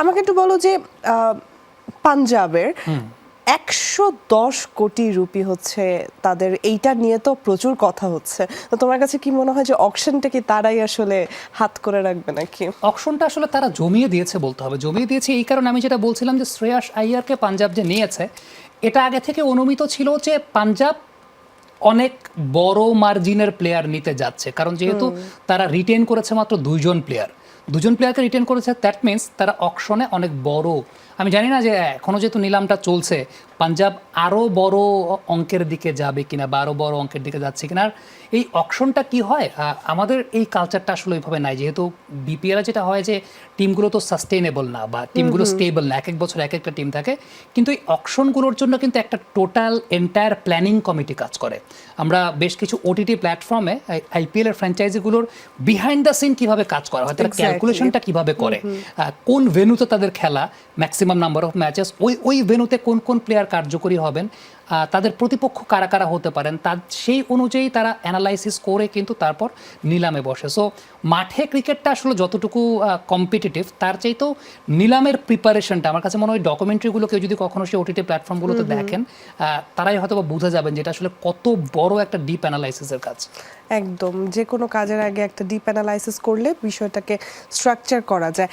আমাকে একটু বলো যে পাঞ্জাবের একশো দশ কোটি রুপি হচ্ছে তাদের এইটা নিয়ে তো প্রচুর কথা হচ্ছে। তো তোমার কাছে কি মনে হয় যে অকশনটা কি তারাই আসলে হাত করে রাখবে নাকি? অকশনটা আসলে তারা জমিয়ে দিয়েছে বলতে হবে। জমিয়ে দিয়েছে এই কারণে আমি যেটা বলছিলাম যে শ্রেয়াস আইয়ারকে পাঞ্জাব যে নিয়েছে এটা আগে থেকে অনুমিত ছিল যে পাঞ্জাব অনেক বড় মার্জিনের প্লেয়ার নিতে যাচ্ছে। কারণ যেহেতু তারা রিটেন করেছে মাত্র দুইজন প্লেয়ার দুজন প্লেয়ারকে রিটেন করেছে দ্যাট মিনস তারা অকশনে অনেক বড়। আমি জানি না যে এখনও যেহেতু নিলামটা চলছে পাঞ্জাব আরও বড় অঙ্কের দিকে যাবে কিনা বা আরও বড় অঙ্কের দিকে যাচ্ছে কিনা আর এই অকশনটা কি হয়? আমাদের এই কালচারটা আসলে ওইভাবে নাই। যেহেতু বিপিএল যেটা হয় যে টিমগুলো তো সাস্টেইনেবল না বা টিমগুলো স্টেবল না এক এক বছর এক একটা টিম থাকে। কিন্তু এই অকশনগুলোর জন্য কিন্তু একটা টোটাল এন্টায়ার প্ল্যানিং কমিটি কাজ করে। আমরা বেশ কিছু ওটিটি প্ল্যাটফর্মে আইপিএল এর ফ্র্যাঞ্চাইজিগুলোর বিহাইন্ড দ্য সিন কীভাবে কাজ করা হয় তারা. ক্যালকুলেশনটা কীভাবে করে। কোন ভেনুতে তাদের খেলা ম্যাক্সিমাম নাম্বার অফ ম্যাচেস ওই ওই ভেনুতে কোন কোন প্লেয়ার কার্যকরী হবেন। তাদের প্রতিপক্ষ কারা কারা হতে পারেন তার সেই অনুযায়ী তারা অ্যানালাইসিস করে কিন্তু তারপর নিলামে বসে। সো মাঠে ক্রিকেটটা আসলে যতটুকু কম্পিটিটিভ তার চাইতেও নিলামের প্রিপারেশনটা আমার কাছে মনে হয় ডকুমেন্টারিগুলো কেউ যদি কখনো সেই ওটিটি প্ল্যাটফর্মগুলোতে দেখেন তারাই হয়তো বা বুঝে যাবেন যেটা আসলে কত বড় একটা ডিপ অ্যানালাইসিসের কাজ। একদম যে কোনো কাজের আগে একটা ডিপ অ্যানালাইসিস করলে বিষয়টাকে স্ট্রাকচার করা যায়।